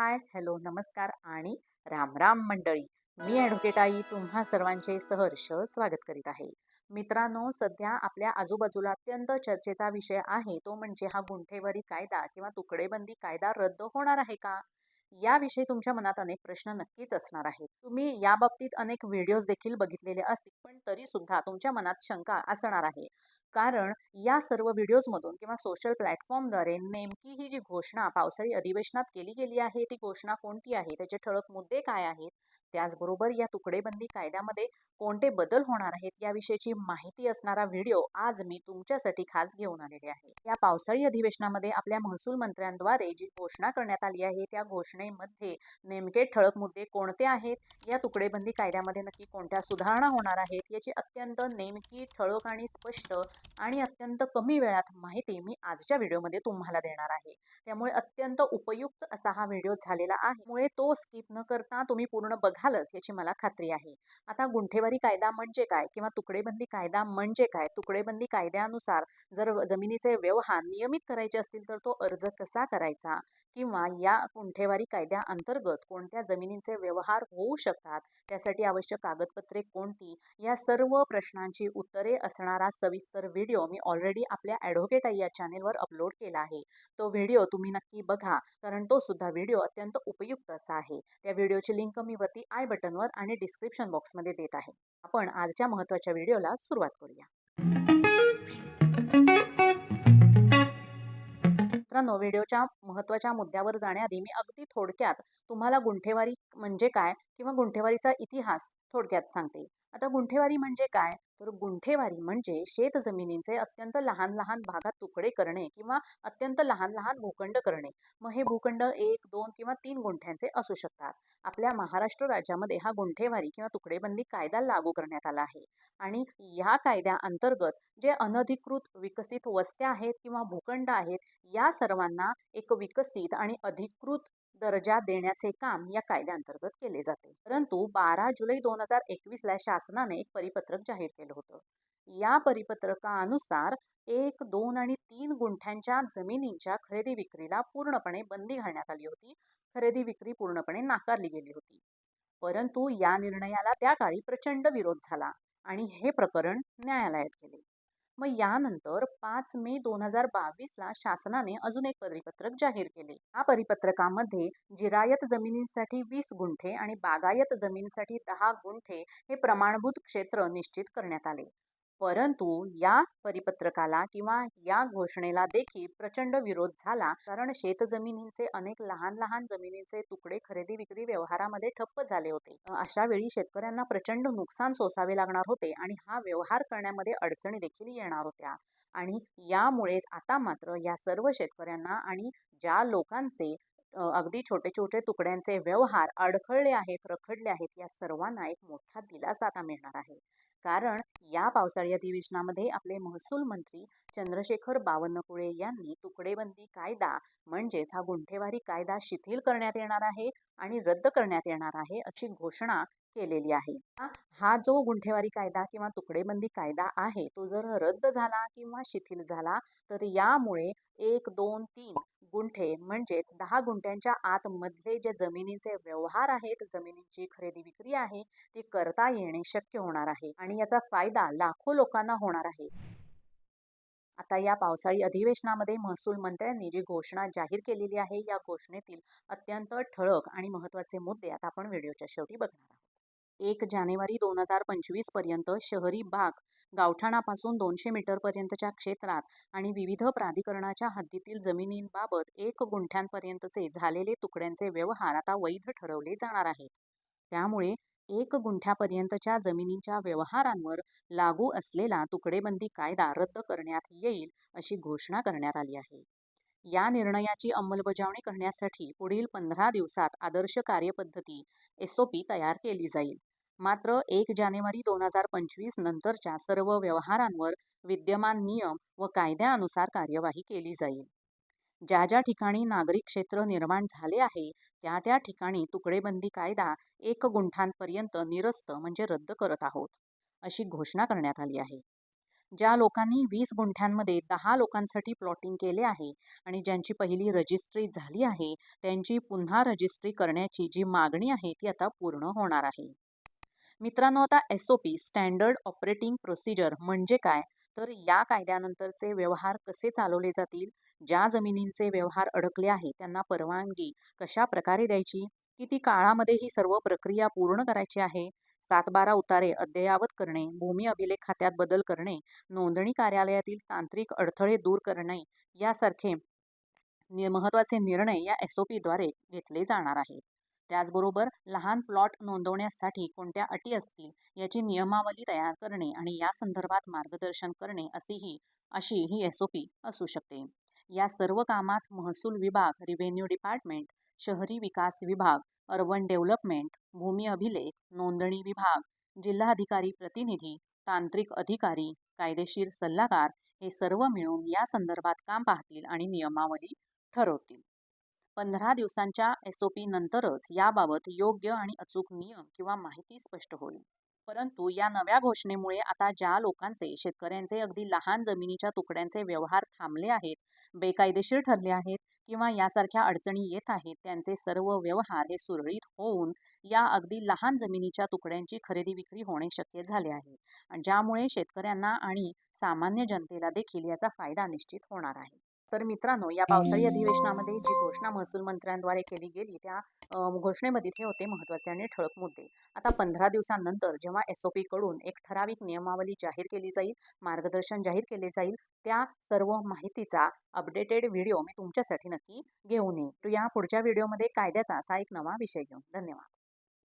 हाय, hello, नमस्कार आणि राम राम मंडळी. मी ॲडव्होकेट आई तुम्हा सर्वांचे सहर्ष स्वागत करीत आहे. मित्रांनो, सध्या आपल्या आजूबाजूला अत्यंत चर्चेचा विषय आहे तो म्हणजे हा गुंठेवारी कायदा किंवा तुकडेबंदी कायदा रद्द होणार आहे का? याविषयी तुमच्या मनात अनेक प्रश्न नक्कीच असणार आहेत. तुम्ही याबाबतीत अनेक व्हिडिओज देखील बघितलेले असतील, पण तरी सुद्धा तुमच्या मनात शंका असणार आहे. कारण या सर्व व्हिडिओजमधून किंवा सोशल प्लॅटफॉर्मद्वारे नेमकी ही जी घोषणा पावसाळी अधिवेशनात केली गेली आहे ती घोषणा कोणती आहे त्याचे ठळक मुद्दे काय आहेत त्याचबरोबर या तुकडेबंदी कायद्यामध्ये कोणते बदल होणार आहेत याविषयीची माहिती असणारा व्हिडिओ आज मी तुमच्यासाठी खास घेऊन आलेले आहे. या पावसाळी अधिवेशनामध्ये आपल्या महसूल मंत्र्यांद्वारे जी घोषणा करण्यात आली आहे त्या घोषणेमध्ये नेमके ठळक मुद्दे कोणते आहेत या तुकडेबंदी कायद्यामध्ये नक्की कोणत्या सुधारणा होणार आहेत याची अत्यंत नेमकी ठळक आणि स्पष्ट आणि अत्यंत कमी वेळात माहिती मी आजच्या व्हिडिओमध्ये तुम्हाला देणार आहे. त्यामुळे अत्यंत उपयुक्त असा हा व्हिडिओ झालेला आहे. त्यामुळे तो स्किप न करता तुम्ही पूर्ण बघालच याची मला खात्री आहे. आता गुंठेवारी कायदा म्हणजे काय किंवा तुकडेबंदी कायदा म्हणजे काय? तुकडेबंदी कायद्यानुसार जर जमिनीचे व्यवहार नियमित करायचे असतील तर तो अर्ज कसा करायचा? किंवा या गुंठेवारी कायद्या अंतर्गत कोणत्या जमिनींचे व्यवहार होऊ शकतात? त्यासाठी आवश्यक कागदपत्रे कोणती? या सर्व प्रश्नांची उत्तरे असणारा सविस्तर व्हिडिओ मी ऑलरेडी आपल्या ॲडव्होकेट आई या चॅनेलवर अपलोड केला आहे. तो व्हिडिओ तुम्ही नक्की बघा कारण तो सुद्धा व्हिडिओ अत्यंत उपयुक्त असा आहे. त्या व्हिडिओची लिंक मी वरती आय बटनवर आणि डिस्क्रिप्शन बॉक्समध्ये देत आहे. आपण आजच्या महत्त्वाच्या व्हिडिओला सुरुवात करूया. मित्रांनो व्हिडिओच्या महत्त्वाच्या मुद्द्यावर जाण्याआधी मी अगदी थोडक्यात तुम्हाला गुंठेवारी म्हणजे काय किंवा गुंठेवारीचा इतिहास थोडक्यात सांगते. आता गुंठेवारी म्हणजे काय? तर गुंठेवारी म्हणजे शेत जमिनींचे अत्यंत लहान लहान भागात तुकडे करणे किंवा अत्यंत लहान लहान भूखंड करणे. मग हे भूखंड एक दोन किंवा तीन गुंठ्यांचे असू शकतात. आपल्या महाराष्ट्र राज्यामध्ये हा गुंठेवारी किंवा तुकडेबंदी कायदा लागू करण्यात आला आहे. आणि या कायद्या अंतर्गत जे अनधिकृत विकसित वस्त्या आहेत किंवा भूखंड आहेत या सर्वांना एक विकसित आणि अधिकृत दर्जा देण्याचे काम या कायद्याअंतर्गत केले जाते. परंतु बारा जुलै दोन हजार एकवीसला शासनाने एक परिपत्रक जाहीर केलं होतं. या परिपत्रकानुसार एक दोन आणि तीन गुंठ्यांच्या जमिनींच्या खरेदी विक्रीला पूर्णपणे बंदी घालण्यात आली होती. खरेदी विक्री पूर्णपणे नाकारली गेली होती. परंतु या निर्णयाला त्या काळी प्रचंड विरोध झाला आणि हे प्रकरण न्यायालयात गेले. मग यानंतर पाच मे दोन हजार बावीसला शासनाने अजून एक परिपत्रक जाहीर केले. या परिपत्रकामध्ये जिरायत जमिनींसाठी वीस गुंठे आणि बागायत जमिनीसाठी दहा गुंठे हे प्रमाणभूत क्षेत्र निश्चित करण्यात आले. परंतु या परिपत्रकाला किंवा या घोषणेला देखील प्रचंड विरोध झाला कारण शेतजमिनींचे अनेक लहान लहान जमिनींचे तुकडे खरेदी विक्री व्यवहारामध्ये ठप्प झाले होते. अशा वेळी शेतकऱ्यांना प्रचंड नुकसान सोसावे लागणार होते आणि हा व्यवहार करण्यामध्ये अडचणी देखील येणार होत्या. आणि यामुळेच आता मात्र या सर्व शेतकऱ्यांना आणि ज्या लोकांचे अगदी छोटे छोटे तुकड्यांचे व्यवहार अडखळले आहेत रखडले आहेत या सर्वांना एक मोठा दिलासा आता मिळणार आहे. कारण या पावसाळी अधिवेशनामध्ये आपले महसूल मंत्री चंद्रशेखर बावनकुळे यांनी तुकडेबंदी कायदा म्हणजेच हा गुंठेवारी कायदा शिथिल करण्यात येणार आहे आणि रद्द करण्यात येणार आहे अशी घोषणा केलेली आहे. हा जो गुंठेवारी कायदा किंवा तुकडेबंदी कायदा आहे तो जर रद्द झाला किंवा शिथिल झाला तर यामुळे एक दोन तीन गुंठे म्हणजेच दहा गुंठ्यांच्या आतमधले जे जमिनीचे व्यवहार आहेत जमिनींची खरेदी विक्री आहे ती करता येणे शक्य होणार आहे आणि याचा फायदा लाखो लोकांना होणार आहे. आता या पावसाळी अधिवेशनामध्ये महसूल मंत्र्यांनी जी घोषणा जाहीर केलेली आहे या घोषणेतील अत्यंत ठळक आणि महत्त्वाचे मुद्दे आता आपण व्हिडिओच्या शेवटी बघणार आहोत. एक जानेवारी दोन हजार पंचवीसपर्यंत शहरी भाग गावठाणापासून दोनशे मीटरपर्यंतच्या क्षेत्रात आणि विविध प्राधिकरणाच्या हद्दीतील जमिनींबाबत एक गुंठ्यांपर्यंतचे झालेले तुकड्यांचे व्यवहार आता वैध ठरवले जाणार आहेत. त्यामुळे एक गुंठ्यापर्यंतच्या जमिनींच्या व्यवहारांवर लागू असलेला तुकडेबंदी कायदा रद्द करण्यात येईल अशी घोषणा करण्यात आली आहे. या निर्णयाची अंमलबजावणी करण्यासाठी पुढील पंधरा दिवसात आदर्श कार्यपद्धती एस ओ पी तयार केली जाईल. मात्र एक जानेवारी दोन हजार पंचवीस नंतरच्या सर्व व्यवहारांवर विद्यमान नियम व कायद्यानुसार कार्यवाही केली जाईल. ज्या ज्या ठिकाणी नागरिक क्षेत्र निर्माण झाले आहे त्या त्या ठिकाणी तुकडेबंदी कायदा एक गुंठांपर्यंत निरस्त म्हणजे रद्द करत आहोत अशी घोषणा करण्यात आली आहे. ज्या लोकांनी वीस गुंठ्यांमध्ये दहा लोकांसाठी प्लॉटिंग केले आहे आणि ज्यांची पहिली रजिस्ट्री झाली आहे त्यांची पुन्हा रजिस्ट्री करण्याची जी मागणी आहे ती आता पूर्ण होणार आहे. मित्रांनो आता S O P standard operating procedure म्हणजे काय? तर या कायद्यानंतरचे व्यवहार कसे चालवले जातील? ज्या जमिनींचे व्यवहार अडकले आहे त्यांना परवानगी कशा प्रकारे द्यायची? किती काळामध्ये ही सर्व प्रक्रिया पूर्ण करायची आहे? सातबारा उतारे अद्ययावत करणे भूमी अभिलेख खात्यात बदल करणे नोंदणी कार्यालयातील तांत्रिक अडथळे दूर करणे यासारखे नि महत्त्वाचे निर्णय या एस ओ पीद्वारे घेतले जाणार आहेत. त्याचबरोबर लहान प्लॉट नोंदवण्यासाठी कोणत्या अटी असतील याची नियमावली तयार करणे आणि या संदर्भात मार्गदर्शन करणे अशीही अशी ही एस ओ पी असू शकते. या सर्व कामात महसूल विभाग रिव्हेन्यू डिपार्टमेंट शहरी विकास विभाग अर्बन डेव्हलपमेंट भूमी अभिलेख नोंदणी विभाग जिल्हाधिकारी प्रतिनिधी तांत्रिक अधिकारी कायदेशीर सल्लागार हे सर्व मिळून या संदर्भात काम पाहतील आणि नियमावली ठरवतील. पंधरा दिवसांच्या एस ओ पी नंतरच याबाबत योग्य आणि अचूक नियम किंवा माहिती स्पष्ट होईल. परंतु या नव्या घोषणेमुळे आता ज्या लोकांचे शेतकऱ्यांचे अगदी लहान जमिनीच्या तुकड्यांचे व्यवहार थांबले आहेत बेकायदेशीर ठरले आहेत किंवा यासारख्या अडचणी येत आहेत त्यांचे सर्व व्यवहार हे सुरळीत होऊन या अगदी लहान जमिनीच्या तुकड्यांची खरेदी विक्री होणे शक्य झाले आहे. आणि ज्यामुळे शेतकऱ्यांना आणि सामान्य जनतेला देखील याचा फायदा निश्चित होणार आहे. तर मित्रांनो या पावसाळी अधिवेशनामध्ये जी घोषणा महसूल मंत्र्यांद्वारे केली गेली त्या अ, घोषणेमधील हे होते महत्त्वाचे आणि ठळक मुद्दे. आता पंधरा दिवसांनंतर जेव्हा एसकडून एक ठराविक नियमावली जाहीर केली जाईल मार्गदर्शन जाहीर केले जाईल त्या सर्व माहितीचा अपडेटेड व्हिडिओ मी तुमच्यासाठी नक्की घेऊन येईन. या पुढच्या व्हिडिओमध्ये कायद्याचा असा एक नवा विषय घेऊन. धन्यवाद.